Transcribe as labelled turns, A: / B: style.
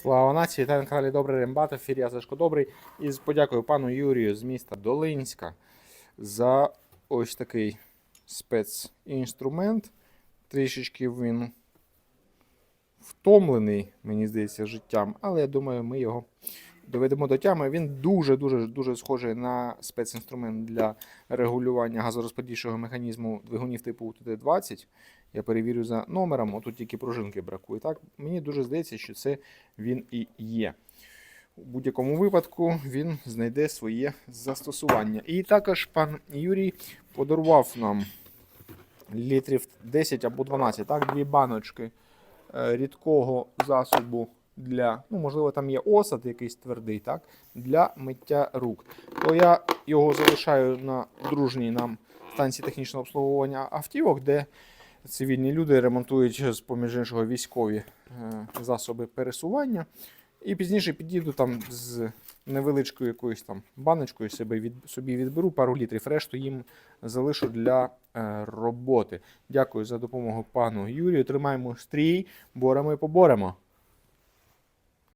A: Слава нації, та на каналі Добрий Рембат, ефір Сашко Добрий. І з подякою пану Юрію з міста Долинська за ось такий спецінструмент. Трішечки він втомлений, мені здається, життям, але я думаю, ми його доведемо до тями. Він дуже-дуже дуже схожий на спецінструмент для регулювання газорозподільчого механізму двигунів типу УТД-20. Я перевірю за номером, отут тільки пружинки бракує. Так, мені дуже здається, що це він і є. У будь-якому випадку він знайде своє застосування. І також пан Юрій подарував нам літрів 10 або 12, так, дві баночки е, рідкого засобу для, ну, можливо, там є осад якийсь твердий, так, для миття рук. То я його залишаю на дружній нам станції технічного обслуговування автівок, де цивільні люди ремонтують з поміж іншого військові е, засоби пересування. І пізніше підійду там з невеличкою якоюсь там баночкою себе від, собі відберу пару літрів, решту їм залишу для е, роботи. Дякую за допомогу пану Юрію. Тримаємо стрій, боремо і поборемо.